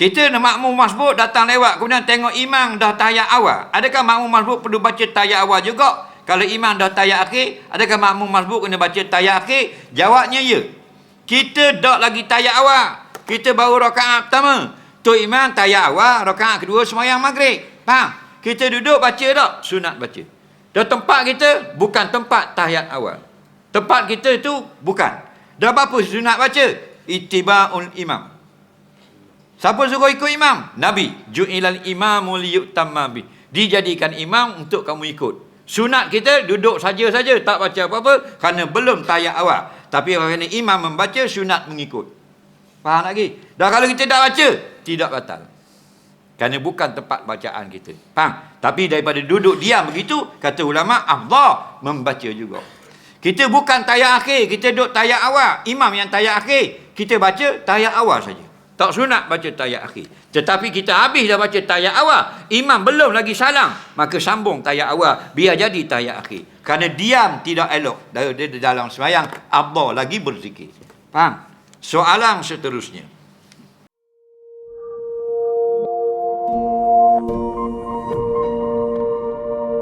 Kita nak makmum masbuk datang lewat kemudian tengok imam dah tayat awal. Adakah makmum masbuk perlu baca tayat awal juga? Kalau imam dah tayat akhir, adakah makmum masbuk kena baca tayat akhir? Jawabnya ya. Kita dak lagi tayat awal. Kita baru rakaat pertama. Tu imam tayat awal, rakaat kedua semayang maghrib. Faham? Kita duduk baca tak? Sunat baca. Dan tempat kita bukan tempat tahiyat awal. Tempat kita itu bukan. Dah apa sunat baca? Ittiba'ul imam. Siapa suruh ikut imam? Nabi. Ju'ilal imamu liyutamma bi. Dijadikan imam untuk kamu ikut. Sunat kita duduk saja-saja tak baca apa-apa kerana belum tayat awal. Tapi kerana imam membaca sunat mengikut. Faham lagi? Dah kalau kita tak baca, tidak batal. Kerana bukan tempat bacaan kita. Faham? Tapi daripada duduk diam begitu, kata ulama, Allah membaca juga. Kita bukan tayat akhir, kita duduk tayat awal. Imam yang tayat akhir, kita baca tayat awal saja. Tak sunat baca tayat akhir. Tetapi kita habis dah baca tayat awal. Imam belum lagi salam. Maka sambung tayat awal. Biar jadi tayat akhir. Kerana diam tidak elok. Dalam semayang. Allah lagi berzikir. Faham? Soalan seterusnya.